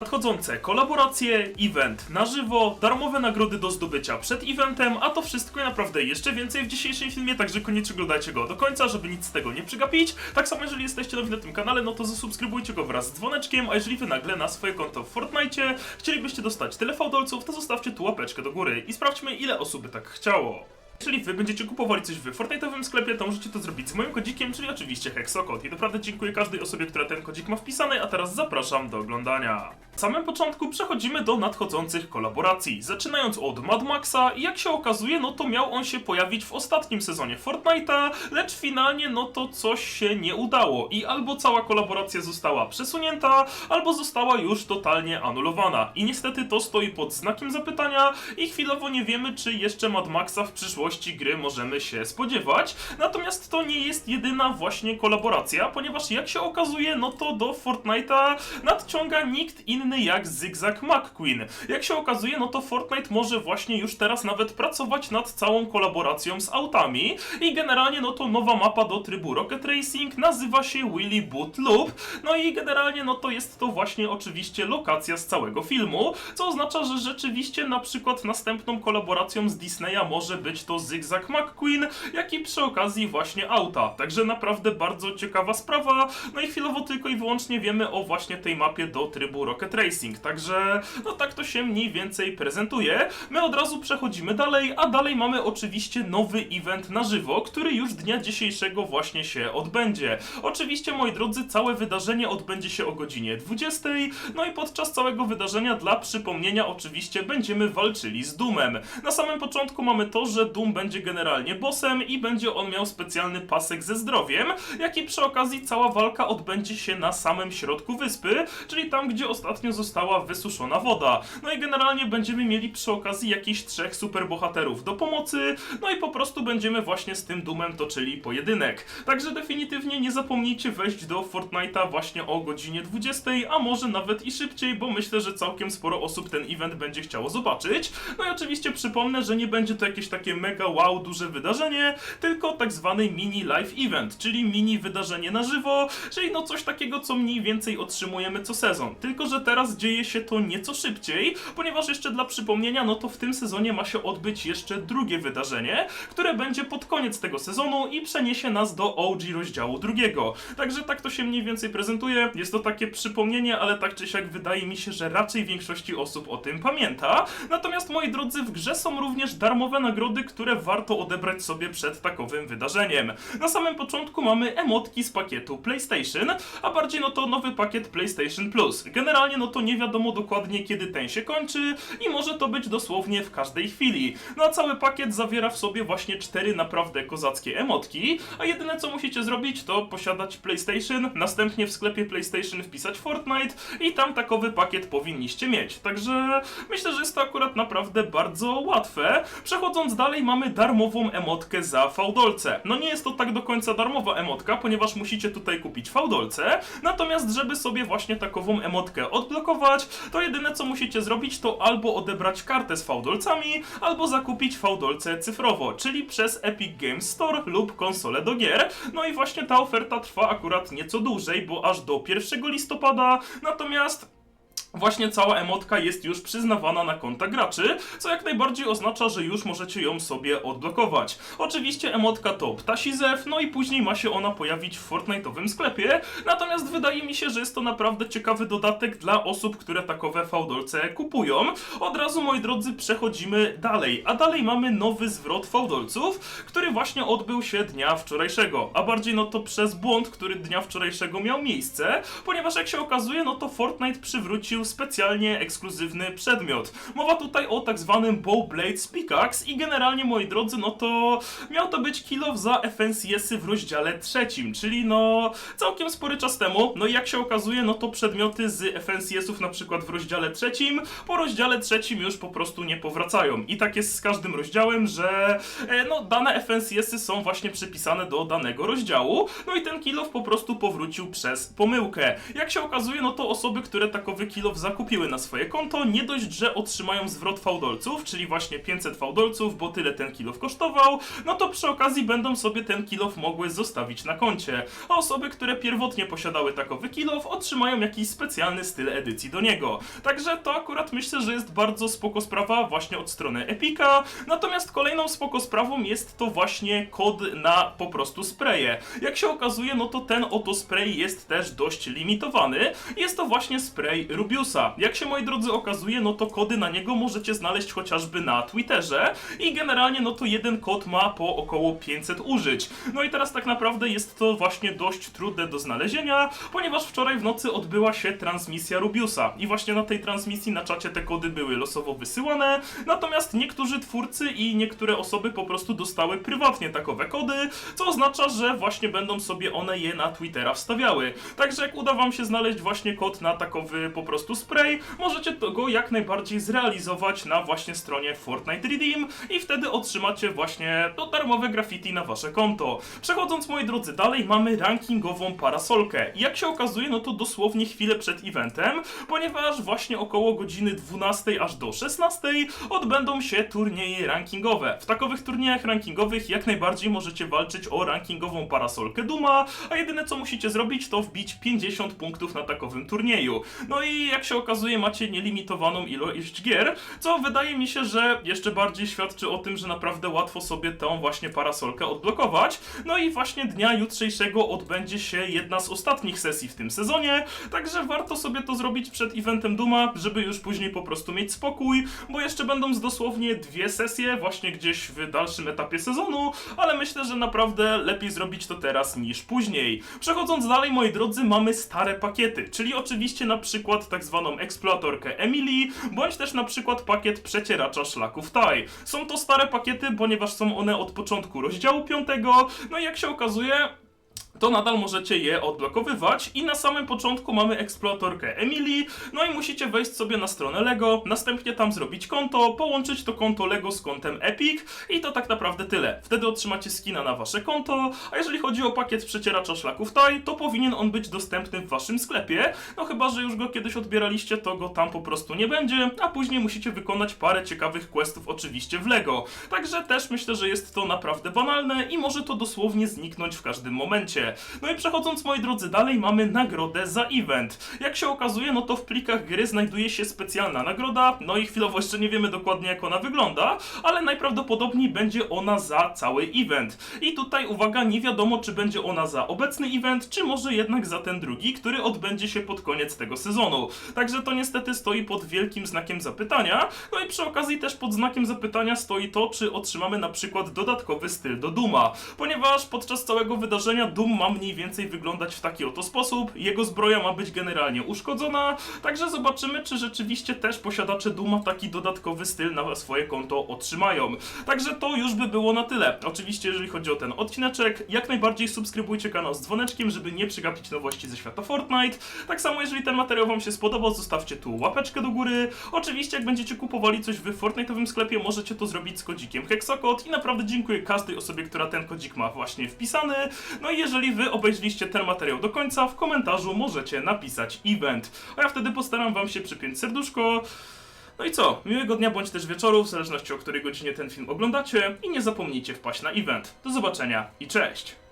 Nadchodzące kolaboracje, event na żywo, darmowe nagrody do zdobycia przed eventem, a to wszystko i naprawdę jeszcze więcej w dzisiejszym filmie, także koniecznie oglądajcie go do końca, żeby nic z tego nie przegapić. Tak samo jeżeli jesteście nowi na tym kanale, no to zasubskrybujcie go wraz z dzwoneczkiem, a jeżeli wy nagle na swoje konto w Fortnite chcielibyście dostać tyle fałdolców, to zostawcie tu łapeczkę do góry i sprawdźmy ile osób by tak chciało. Jeżeli wy będziecie kupowali coś w Fortnite'owym sklepie, to możecie to zrobić z moim kodzikiem, czyli oczywiście Hexokod. I naprawdę dziękuję każdej osobie, która ten kodzik ma wpisany, a teraz zapraszam do oglądania. W samym początku przechodzimy do nadchodzących kolaboracji. Zaczynając od Mad Maxa i jak się okazuje, no to miał on się pojawić w ostatnim sezonie Fortnite'a, lecz finalnie no to coś się nie udało i albo cała kolaboracja została przesunięta, albo została już totalnie anulowana. I niestety to stoi pod znakiem zapytania i chwilowo nie wiemy, czy jeszcze Mad Maxa w przyszłości gry możemy się spodziewać. Natomiast to nie jest jedyna właśnie kolaboracja, ponieważ jak się okazuje, no to do Fortnite'a nadciąga nikt inny jak Zigzag McQueen. Jak się okazuje, no to Fortnite może właśnie już teraz nawet pracować nad całą kolaboracją z autami i generalnie no to nowa mapa do trybu Rocket Racing nazywa się Willy Boot Loop. No i generalnie no to jest to właśnie oczywiście lokacja z całego filmu, co oznacza, że rzeczywiście na przykład następną kolaboracją z Disneya może być to Zigzag McQueen, jak i przy okazji właśnie auta. Także naprawdę bardzo ciekawa sprawa. No i chwilowo tylko i wyłącznie wiemy o właśnie tej mapie do trybu Rocket Racing. Także no tak to się mniej więcej prezentuje. My od razu przechodzimy dalej, a dalej mamy oczywiście nowy event na żywo, który już dnia dzisiejszego właśnie się odbędzie. Oczywiście, moi drodzy, całe wydarzenie odbędzie się o godzinie 20. No i podczas całego wydarzenia, dla przypomnienia, oczywiście będziemy walczyli z Doomem. Na samym początku mamy to, że Doom będzie generalnie bossem i będzie on miał specjalny pasek ze zdrowiem, jak i przy okazji cała walka odbędzie się na samym środku wyspy, czyli tam, gdzie ostatnio została wysuszona woda. No i generalnie będziemy mieli przy okazji jakichś trzech superbohaterów do pomocy, no i po prostu będziemy właśnie z tym Doomem toczyli pojedynek. Także definitywnie nie zapomnijcie wejść do Fortnite'a właśnie o godzinie 20, a może nawet i szybciej, bo myślę, że całkiem sporo osób ten event będzie chciało zobaczyć. No i oczywiście przypomnę, że nie będzie to jakieś takie mega wow duże wydarzenie, tylko tak zwany mini live event, czyli mini wydarzenie na żywo, czyli no coś takiego, co mniej więcej otrzymujemy co sezon. Tylko, że teraz dzieje się to nieco szybciej, ponieważ jeszcze dla przypomnienia, no to w tym sezonie ma się odbyć jeszcze drugie wydarzenie, które będzie pod koniec tego sezonu i przeniesie nas do OG rozdziału drugiego. Także tak to się mniej więcej prezentuje. Jest to takie przypomnienie, ale tak czy siak wydaje mi się, że raczej większości osób o tym pamięta. Natomiast moi drodzy, w grze są również darmowe nagrody, które warto odebrać sobie przed takowym wydarzeniem. Na samym początku mamy emotki z pakietu PlayStation, a bardziej no to nowy pakiet PlayStation Plus. Generalnie no to nie wiadomo dokładnie kiedy ten się kończy i może to być dosłownie w każdej chwili. No a cały pakiet zawiera w sobie właśnie cztery naprawdę kozackie emotki, a jedyne co musicie zrobić to posiadać PlayStation, następnie w sklepie PlayStation wpisać Fortnite i tam takowy pakiet powinniście mieć. Także myślę, że jest to akurat naprawdę bardzo łatwe. Przechodząc dalej mamy darmową emotkę za fałdolce. No nie jest to tak do końca darmowa emotka, ponieważ musicie tutaj kupić fałdolce, natomiast żeby sobie właśnie takową emotkę odblokować, to jedyne co musicie zrobić to albo odebrać kartę z fałdolcami, albo zakupić fałdolce cyfrowo, czyli przez Epic Games Store lub konsolę do gier. No i właśnie ta oferta trwa akurat nieco dłużej, bo aż do 1 listopada, natomiast Właśnie cała emotka jest już przyznawana na konta graczy, co jak najbardziej oznacza, że już możecie ją sobie odblokować. Oczywiście emotka to ptasi zew, no i później ma się ona pojawić w Fortnite'owym sklepie, natomiast wydaje mi się, że jest to naprawdę ciekawy dodatek dla osób, które takowe fałdolce kupują. Od razu, moi drodzy, przechodzimy dalej, a dalej mamy nowy zwrot fałdolców, który właśnie odbył się dnia wczorajszego, a bardziej no to przez błąd, który dnia wczorajszego miał miejsce, ponieważ jak się okazuje, no to Fortnite przywrócił specjalnie ekskluzywny przedmiot. Mowa tutaj o tak zwanym Bowblade Pickaxe i generalnie, moi drodzy, no to miał to być kill za FNCS-y w rozdziale trzecim, czyli no całkiem spory czas temu. No i jak się okazuje, no to przedmioty z FNCS-ów na przykład w rozdziale trzecim, po rozdziale trzecim już po prostu nie powracają. I tak jest z każdym rozdziałem, że e, no dane FNCS-y są właśnie przypisane do danego rozdziału, no i ten kill po prostu powrócił przez pomyłkę. Jak się okazuje, no to osoby, które takowy kill zakupiły na swoje konto, nie dość, że otrzymają zwrot fałdolców, czyli właśnie 500 fałdolców, bo tyle ten kilof kosztował, no to przy okazji będą sobie ten kilof mogły zostawić na koncie. A osoby, które pierwotnie posiadały takowy kilof, otrzymają jakiś specjalny styl edycji do niego. Także to akurat myślę, że jest bardzo spoko sprawa właśnie od strony Epika. Natomiast kolejną spoko sprawą jest to właśnie kod na po prostu spraye. Jak się okazuje, no to ten oto spray jest też dość limitowany. Jest to właśnie spray Jak się moi drodzy okazuje, no to kody na niego możecie znaleźć chociażby na Twitterze i generalnie no to jeden kod ma po około 500 użyć. No i teraz tak naprawdę jest to właśnie dość trudne do znalezienia, ponieważ wczoraj w nocy odbyła się transmisja Rubiusa i właśnie na tej transmisji na czacie te kody były losowo wysyłane, natomiast niektórzy twórcy i niektóre osoby po prostu dostały prywatnie takowe kody, co oznacza, że właśnie będą sobie one je na Twittera wstawiały. Także jak uda wam się znaleźć właśnie kod na takowy po prostu spray, możecie go jak najbardziej zrealizować na właśnie stronie Fortnite Redeem i wtedy otrzymacie właśnie to darmowe graffiti na wasze konto. Przechodząc moi drodzy dalej, mamy rankingową parasolkę. Jak się okazuje, no to dosłownie chwilę przed eventem, ponieważ właśnie około godziny 12 aż do 16 odbędą się turnieje rankingowe. W takowych turniejach rankingowych jak najbardziej możecie walczyć o rankingową parasolkę Duma, a jedyne co musicie zrobić to wbić 50 punktów na takowym turnieju. No i jak się okazuje macie nielimitowaną ilość gier, co wydaje mi się, że jeszcze bardziej świadczy o tym, że naprawdę łatwo sobie tą właśnie parasolkę odblokować. No i właśnie dnia jutrzejszego odbędzie się jedna z ostatnich sesji w tym sezonie, także warto sobie to zrobić przed eventem Duma, żeby już później po prostu mieć spokój, bo jeszcze będą z dosłownie dwie sesje właśnie gdzieś w dalszym etapie sezonu, ale myślę, że naprawdę lepiej zrobić to teraz niż później. Przechodząc dalej, moi drodzy, mamy stare pakiety, czyli oczywiście na przykład tak zwaną eksploatorkę Emily, bądź też na przykład pakiet przecieracza szlaków Tai. Są to stare pakiety, ponieważ są one od początku rozdziału 5, no i jak się okazuje, to nadal możecie je odblokowywać i na samym początku mamy eksploatorkę Emily, no i musicie wejść sobie na stronę LEGO, następnie tam zrobić konto, połączyć to konto LEGO z kontem Epic i to tak naprawdę tyle. Wtedy otrzymacie skina na wasze konto, a jeżeli chodzi o pakiet przecieracza szlaków TAI, to powinien on być dostępny w waszym sklepie, no chyba, że już go kiedyś odbieraliście, to go tam po prostu nie będzie, a później musicie wykonać parę ciekawych questów oczywiście w LEGO. Także też myślę, że jest to naprawdę banalne i może to dosłownie zniknąć w każdym momencie. No i przechodząc moi drodzy dalej mamy nagrodę za event. Jak się okazuje, no to w plikach gry znajduje się specjalna nagroda, no i chwilowo jeszcze nie wiemy dokładnie jak ona wygląda, ale najprawdopodobniej będzie ona za cały event. I tutaj uwaga, nie wiadomo czy będzie ona za obecny event, czy może jednak za ten drugi, który odbędzie się pod koniec tego sezonu. Także to niestety stoi pod wielkim znakiem zapytania. No i przy okazji też pod znakiem zapytania stoi to, czy otrzymamy na przykład dodatkowy styl do Duma, ponieważ podczas całego wydarzenia Doom ma mniej więcej wyglądać w taki oto sposób. Jego zbroja ma być generalnie uszkodzona, także zobaczymy, czy rzeczywiście też posiadacze Duma taki dodatkowy styl na swoje konto otrzymają. Także to już by było na tyle. Oczywiście, jeżeli chodzi o ten odcineczek, jak najbardziej subskrybujcie kanał z dzwoneczkiem, żeby nie przegapić nowości ze świata Fortnite. Tak samo, jeżeli ten materiał Wam się spodobał, zostawcie tu łapeczkę do góry. Oczywiście, jak będziecie kupowali coś w Fortnite'owym sklepie, możecie to zrobić z kodzikiem Hexakod i naprawdę dziękuję każdej osobie, która ten kodzik ma właśnie wpisany. No i jeżeli Wy obejrzeliście ten materiał do końca, w komentarzu możecie napisać event. A ja wtedy postaram Wam się przypiąć serduszko. No i co? Miłego dnia bądź też wieczoru, w zależności o której godzinie ten film oglądacie i nie zapomnijcie wpaść na event. Do zobaczenia i cześć!